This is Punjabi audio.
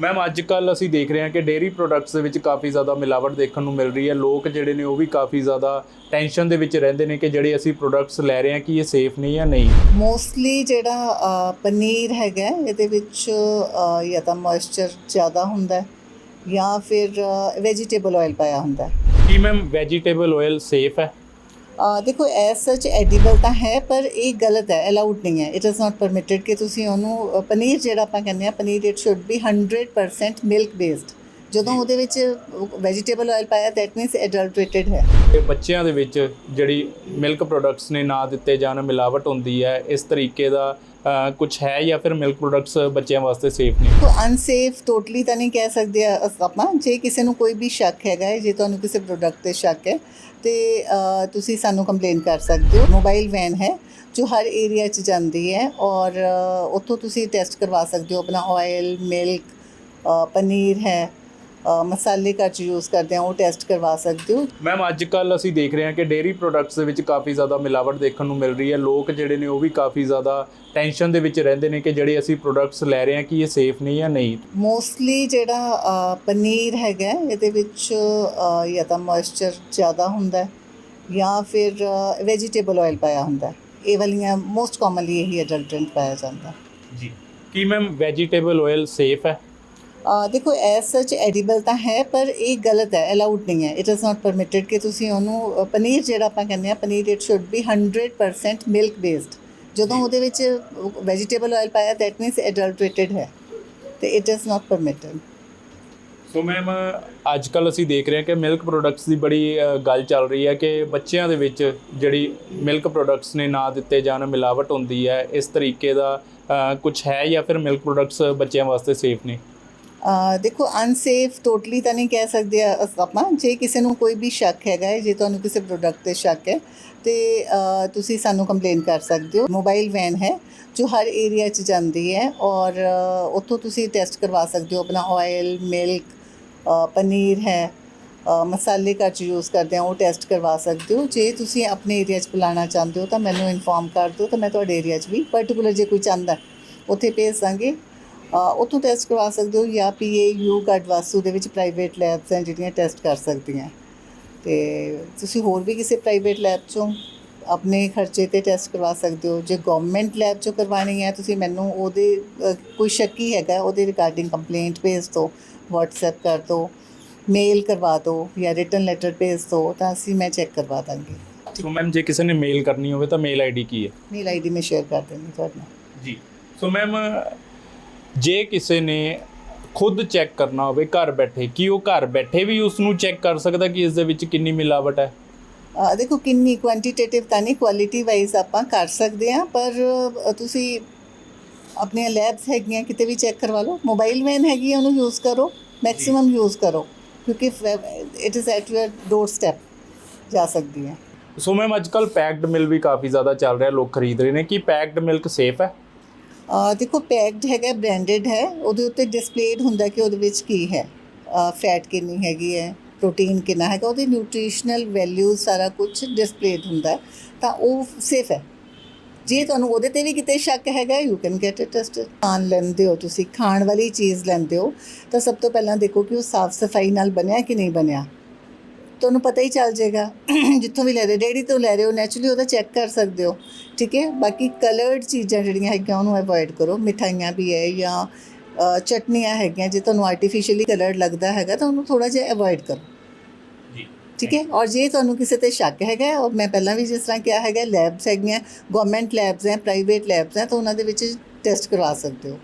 ਮੈਮ ਅੱਜ ਕੱਲ ਅਸੀਂ ਦੇਖ ਰਹੇ ਹਾਂ ਕਿ ਡੇਅਰੀ ਪ੍ਰੋਡਕਟਸ ਦੇ ਵਿੱਚ ਕਾਫੀ ਜ਼ਿਆਦਾ ਮਿਲਾਵਟ ਦੇਖਣ ਨੂੰ ਮਿਲ ਰਹੀ ਹੈ। ਲੋਕ ਜਿਹੜੇ ਨੇ ਉਹ ਵੀ ਕਾਫੀ ਜ਼ਿਆਦਾ ਟੈਨਸ਼ਨ ਦੇ ਵਿੱਚ ਰਹਿੰਦੇ ਨੇ ਕਿ ਜਿਹੜੇ ਅਸੀਂ ਪ੍ਰੋਡਕਟਸ ਲੈ ਰਹੇ ਹਾਂ ਕਿ ਇਹ ਸੇਫ ਨੇ ਜਾਂ ਨਹੀਂ। ਮੋਸਟਲੀ ਜਿਹੜਾ ਪਨੀਰ ਹੈਗਾ ਇਹਦੇ ਵਿੱਚ ਜਾਂ ਤਾਂ ਮੋਇਸਚਰ ਜ਼ਿਆਦਾ ਹੁੰਦਾ ਹੈ ਜਾਂ ਫਿਰ ਵੈਜੀਟੇਬਲ ਆਇਲ ਪਾਇਆ ਹੁੰਦਾ ਹੈ। ਕੀ ਮੈਮ ਵੈਜੀਟੇਬਲ ਆਇਲ ਸੇਫ ਹੈ? ਦੇਖੋ ਐਸ ਸੱਚ ਐਡੀਬਲ ਤਾਂ ਹੈ, ਪਰ ਇਹ ਗਲਤ ਹੈ ਅਲਾਉਡ ਨਹੀਂ ਹੈ। ਇਟ ਇਜ਼ ਨਾਟ ਪਰਮਿਟਡ ਕਿ ਤੁਸੀਂ ਉਹਨੂੰ ਪਨੀਰ ਜਿਹੜਾ ਆਪਾਂ ਕਹਿੰਦੇ ਆ paneer it should be 100% milk based ਜਦੋਂ ਉਹਦੇ ਵਿੱਚ ਵੈਜੀਟੇਬਲ ਆਇਲ ਪਾਇਆ ਦੈਟ ਮੀਨਸ ਐਡਲਟਰੇਟਡ ਹੈ। ਕਿ ਬੱਚਿਆਂ ਦੇ ਵਿੱਚ ਜਿਹੜੀ ਮਿਲਕ ਪ੍ਰੋਡਕਟਸ ਨੇ ਨਾ ਦਿੱਤੇ ਜਾਣ ਮਿਲਾਵਟ ਹੁੰਦੀ ਹੈ ਇਸ ਤਰੀਕੇ ਦਾ ਕੁਝ ਹੈ ਜਾਂ ਫਿਰ ਮਿਲਕ ਪ੍ਰੋਡਕਟਸ ਬੱਚਿਆਂ ਵਾਸਤੇ ਸੇਫ ਨੇ? ਤੋ ਅਨਸੇਫ ਟੋਟਲੀ ਤਾਂ ਨਹੀਂ ਕਹਿ ਸਕਦੇ ਆਪਾਂ ਜੇ ਕਿਸੇ ਨੂੰ ਕੋਈ ਵੀ ਸ਼ੱਕ ਹੈਗਾ ਹੈ ਜੇ ਤੁਹਾਨੂੰ ਕਿਸੇ ਪ੍ਰੋਡਕਟ ਤੇ ਸ਼ੱਕ ਹੈ ਤੇ ਤੁਸੀਂ ਸਾਨੂੰ ਕੰਪਲੇਨ ਕਰ ਸਕਦੇ ਹੋ। ਮੋਬਾਈਲ ਵੈਨ ਹੈ ਜੋ ਹਰ ਏਰੀਆ 'ਚ ਜਾਂਦੀ ਹੈ ਔਰ ਉੱਥੋਂ ਤੁਸੀਂ ਟੈਸਟ ਕਰਵਾ ਸਕਦੇ ਹੋ ਆਪਣਾ ਆਇਲ ਮਿਲਕ ਪਨੀਰ ਹੈ। ਮਸਾਲੇ ਘਰ 'ਚ ਯੂਜ਼ ਕਰਦੇ ਆ ਉਹ ਟੈਸਟ ਕਰਵਾ ਸਕਦੇ ਹੋ। ਮੈਮ ਅੱਜ ਕੱਲ ਅਸੀਂ ਦੇਖ ਰਹੇ ਹਾਂ ਕਿ ਡੇਅਰੀ ਪ੍ਰੋਡਕਟਸ ਦੇ ਵਿੱਚ ਕਾਫੀ ਜ਼ਿਆਦਾ ਮਿਲਾਵਟ ਦੇਖਣ ਨੂੰ ਮਿਲ ਰਹੀ ਹੈ। ਲੋਕ ਜਿਹੜੇ ਨੇ ਉਹ ਵੀ ਕਾਫੀ ਜ਼ਿਆਦਾ ਟੈਨਸ਼ਨ ਦੇ ਵਿੱਚ ਰਹਿੰਦੇ ਨੇ ਕਿ ਜਿਹੜੇ ਅਸੀਂ ਪ੍ਰੋਡਕਟਸ ਲੈ ਰਹੇ ਹਾਂ ਕਿ ਇਹ ਸੇਫ ਨੇ ਜਾਂ ਨਹੀਂ। ਮੋਸਟਲੀ ਜਿਹੜਾ ਅ, ਪਨੀਰ ਹੈਗਾ ਹੈ, ਇਹਦੇ ਵਿੱਚ ਅ, ਜਾਂ ਤਾਂ ਮੋਇਸਚਰ ਜ਼ਿਆਦਾ ਹੁੰਦਾ ਹੈ ਜਾਂ ਫਿਰ ਵੈਜੀਟੇਬਲ ਆਇਲ ਪਾਇਆ ਹੁੰਦਾ ਹੈ। ਇਹ ਵਾਲੀਆਂ ਮੋਸਟ ਕਾਮਨਲੀ ਇਹੀ ਐਡਲਟਰੈਂਟ ਪਾਇਆ ਜਾਂਦਾ ਹੈ। ਜੀ। ਕੀ ਮੈਮ ਵੈਜੀਟੇਬਲ ਆਇਲ ਸੇਫ ਹੈ? ਦੇਖੋ ਐਸ ਸੱਚ ਐਡੀਬਲ ਤਾਂ ਹੈ ਪਰ ਇਹ ਗਲਤ ਹੈ ਅਲਾਉਡ ਨਹੀਂ ਹੈ। ਇਟ ਇਜ਼ ਨਾਟ ਪਰਮਿਟਡ ਕਿ ਤੁਸੀਂ ਉਹਨੂੰ ਪਨੀਰ ਜਿਹੜਾ ਆਪਾਂ ਕਹਿੰਦੇ ਆ paneer it should be 100% milk based ਜਦੋਂ ਉਹਦੇ ਵਿੱਚ ਵੈਜੀਟੇਬਲ ਆਇਲ ਪਾਇਆ ਦੈਟ ਮੀਨਸ ਐਡਲਟਰੇਟਡ ਹੈ ਤੇ it is not permitted so ma'am ਅੱਜ ਕੱਲ ਅਸੀਂ ਦੇਖ ਰਹੇ ਹਾਂ ਕਿ ਮਿਲਕ ਪ੍ਰੋਡਕਟਸ ਦੀ ਬੜੀ ਗੱਲ ਚੱਲ ਰਹੀ ਹੈ ਕਿ ਬੱਚਿਆਂ ਦੇ ਵਿੱਚ ਜਿਹੜੀ ਮਿਲਕ ਪ੍ਰੋਡਕਟਸ ਨੇ ਨਾ ਦਿੱਤੇ ਜਾਣ ਮਿਲਾਵਟ ਹੁੰਦੀ ਹੈ ਇਸ ਤਰੀਕੇ ਦਾ ਕੁਝ ਹੈ ਜਾਂ ਫਿਰ ਮਿਲਕ ਪ੍ਰੋਡਕਟਸ ਬੱਚਿਆਂ ਵਾਸਤੇ ਸੇਫ ਨੇ? ਅ, ਦੇਖੋ ਅਨਸੇਫ ਟੋਟਲੀ ਤਾਂ ਨਹੀਂ ਕਹਿ ਸਕਦੇ ਆਪਾਂ। ਜੇ ਕਿਸੇ ਨੂੰ ਕੋਈ ਵੀ ਸ਼ੱਕ ਹੈਗਾ ਹੈ, ਜੇ ਤੁਹਾਨੂੰ ਕਿਸੇ ਪ੍ਰੋਡਕਟ ਤੇ ਸ਼ੱਕ ਹੈ, ਤੇ ਤੁਸੀਂ ਸਾਨੂੰ ਕੰਪਲੇਨ ਕਰ ਸਕਦੇ ਹੋ। ਮੋਬਾਈਲ ਵੈਨ ਹੈ, ਜੋ ਹਰ ਏਰੀਆ 'ਚ ਜਾਂਦੀ ਹੈ ਔਰ ਉੱਥੋਂ ਤੁਸੀਂ ਟੈਸਟ ਕਰਵਾ ਸਕਦੇ ਹੋ। ਆਪਣਾ ਆਇਲ ਮਿਲਕ ਪਨੀਰ ਹੈ ਮਸਾਲੇ ਘਰ 'ਚ ਯੂਜ਼ ਕਰਦੇ ਆ, ਉਹ ਟੈਸਟ ਕਰਵਾ ਸਕਦੇ ਹੋ। ਜੇ ਤੁਸੀਂ ਆਪਣੇ ਏਰੀਆ 'ਚ ਪਿਲਾਉਣਾ ਚਾਹੁੰਦੇ ਹੋ ਤਾਂ ਮੈਨੂੰ ਇਨਫੋਰਮ ਕਰ ਦਿਓ, ਤਾਂ ਮੈਂ ਤੁਹਾਡੇ ਏਰੀਆ 'ਚ ਵੀ ਪਾਰਟਿਕੂਲਰ ਜੇ ਕੋਈ ਚਾਹੁੰਦਾ, ਉੱਥੇ ਭੇਜ ਦਾਂਗੇ। ਉੱਥੋਂ ਟੈਸਟ ਕਰਵਾ ਸਕਦੇ ਹੋ ਜਾਂ ਪੀਏਯੂ ਗੜਵਾਸੂ ਦੇ ਵਿੱਚ ਪ੍ਰਾਈਵੇਟ ਲੈਬਸ ਹਨ ਜਿਹੜੀਆਂ ਟੈਸਟ ਕਰ ਸਕਦੀਆਂ। ਤੇ ਤੁਸੀਂ ਹੋਰ ਵੀ ਕਿਸੇ ਪ੍ਰਾਈਵੇਟ ਲੈਬ ਚੋਂ ਆਪਣੇ ਖਰਚੇ ਤੇ ਟੈਸਟ ਕਰਵਾ ਸਕਦੇ ਹੋ। ਜੇ ਗਵਰਨਮੈਂਟ ਲੈਬ ਚੋਂ ਕਰਵਾਣੀ ਹੈ ਤੁਸੀਂ ਮੈਨੂੰ ਉਹਦੇ ਕੋਈ ਸ਼ੱਕੀ ਹੈਗਾ ਉਹਦੇ ਰਿਗਾਰਡਿੰਗ ਕੰਪਲੇਂਟ ਭੇਜ ਦਿਓ WhatsApp ਕਰ ਦਿਓ ਮੇਲ ਕਰਵਾ ਦਿਓ ਜਾਂ ਰਿਟਨ ਲੈਟਰ ਭੇਜ ਦਿਓ ਤਾਂ ਅਸੀਂ ਮੈਂ ਚੈੱਕ ਕਰਵਾ ਦਾਂਗੀ। ਸੋ ਮੈਮ ਜੇ ਕਿਸੇ ਨੇ ਮੇਲ ਕਰਨੀ ਹੋਵੇ ਤਾਂ ਮੇਲ ਆਈਡੀ ਕੀ ਹੈ? ਮੇਲ ਆਈਡੀ ਮੈਂ ਸ਼ੇਅਰ ਕਰ ਦਿੰਦੀ ਤੁਹਾਡੇ ਨਾਲ। ਜੀ। ਸੋ ਮੈਮ ਜੇ ਕਿਸੇ ਨੇ ਖੁਦ ਚੈੱਕ ਕਰਨਾ ਹੋਵੇ ਘਰ ਬੈਠੇ ਕੀ ਉਹ ਘਰ ਬੈਠੇ ਵੀ ਉਸ ਨੂੰ ਚੈੱਕ ਕਰ ਸਕਦਾ ਕਿ ਇਸ ਦੇ ਵਿੱਚ ਕਿੰਨੀ ਮਿਲਾਵਟ ਹੈ? ਅ, ਦੇਖੋ ਕਿੰਨੀ ਕੁਆਂਟੀਟੇਟਿਵ ਤਾਂ ਨਹੀਂ ਕੁਆਲਿਟੀ ਵਾਈਜ਼ ਆਪਾਂ ਕਰ ਸਕਦੇ ਹਾਂ ਪਰ ਤੁਸੀਂ ਆਪਣੀਆਂ ਲੈਬਸ ਹੈਗੀਆਂ ਕਿਤੇ ਵੀ ਚੈੱਕ ਕਰਵਾ ਲਓ। ਮੋਬਾਈਲ ਵੈਨ ਹੈਗੀ ਹੈ ਉਹਨੂੰ ਯੂਜ਼ ਕਰੋ ਮੈਕਸਿਮਮ ਯੂਜ਼ ਕਰੋ ਕਿਉਂਕਿ it is at your doorstep ਜਾ ਸਕਦੀ ਹੈ। ਸੋ ਮੈਮ ਅੱਜ ਕੱਲ ਪੈਕਡ ਮਿਲ ਵੀ ਕਾਫੀ ਜ਼ਿਆਦਾ ਚੱਲ ਰਿਹਾ ਲੋਕ ਖਰੀਦ ਰਹੇ ਨੇ। ਕੀ ਪੈਕਡ ਮਿਲਕ ਸੇਫ ਹੈ? ਦੇਖੋ ਪੈਕਡ ਹੈਗਾ ਬ੍ਰਾਂਡਡ ਹੈ। ਉਹਦੇ ਉੱਤੇ ਡਿਸਪਲੇਡ ਹੁੰਦਾ ਕਿ ਉਹਦੇ ਵਿੱਚ ਕੀ ਹੈ। ਫੈਟ ਕਿੰਨੀ ਹੈਗੀ ਹੈ ਪ੍ਰੋਟੀਨ ਕਿੰਨਾ ਹੈਗਾ, ਉਹਦੇ ਨਿਊਟ੍ਰੀਸ਼ਨਲ ਵੈਲਿਊ ਸਾਰਾ ਕੁਝ ਡਿਸਪਲੇਡ ਹੁੰਦਾ ਤਾਂ ਉਹ ਸੇਫ ਹੈ। ਜੇ ਤੁਹਾਨੂੰ ਉਹਦੇ ਤੇ ਵੀ ਕਿਤੇ ਸ਼ੱਕ ਹੈਗਾ you can get it tested ਖਾਣ ਲੈਂਦੇ ਹੋ ਤੁਸੀਂ, ਖਾਣ ਵਾਲੀ ਚੀਜ਼ ਲੈਂਦੇ ਹੋ, ਤਾਂ ਸਭ ਤੋਂ ਪਹਿਲਾਂ ਦੇਖੋ ਕਿ ਉਹ ਸਾਫ਼ ਸਫ਼ਾਈ ਨਾਲ ਬਣਿਆ ਕਿ ਨਹੀਂ ਬਣਿਆ। ਤੁਹਾਨੂੰ ਪਤਾ ਹੀ ਚੱਲ ਜਾਏਗਾ ਜਿੱਥੋਂ ਵੀ ਲੈ ਰਹੇ ਡੇੜੀ ਤੋਂ ਲੈ ਰਹੇ ਹੋ ਨੈਚੁਰਲੀ ਉਹਦਾ ਚੈੱਕ ਕਰ ਸਕਦੇ ਹੋ ਠੀਕ ਹੈ? ਬਾਕੀ ਕਲਰਡ ਚੀਜ਼ਾਂ ਜਿਹੜੀਆਂ ਹੈਗੀਆਂ ਉਹਨੂੰ ਅਵੋਇਡ ਕਰੋ। ਮਿਠਾਈਆਂ ਵੀ ਹੈ ਜਾਂ ਚਟਨੀਆਂ ਹੈਗੀਆਂ ਜੇ ਤੁਹਾਨੂੰ ਆਰਟੀਫੀਸ਼ੀਅਲੀ ਕਲਰਡ ਲੱਗਦਾ ਹੈਗਾ ਤਾਂ ਉਹਨੂੰ ਥੋੜਾ ਜਿਹਾ ਅਵੋਇਡ ਕਰੋ। ਠੀਕ ਹੈ? ਔਰ ਜੇ ਤੁਹਾਨੂੰ ਕਿਸੇ ਤੇ ਸ਼ੱਕ ਹੈਗਾ ਔਰ ਮੈਂ ਪਹਿਲਾਂ ਵੀ ਜਿਸ ਤਰ੍ਹਾਂ ਕਿਹਾ ਹੈਗਾ ਲੈਬਸ ਹੈਗੀਆਂ ਗਵਰਨਮੈਂਟ ਲੈਬਸ ਹੈ ਪ੍ਰਾਈਵੇਟ ਲੈਬਸ ਹੈ ਤਾਂ ਉਹਨਾਂ ਦੇ ਵਿੱਚ ਟੈਸਟ ਕਰਵਾ ਸਕਦੇ ਹੋ।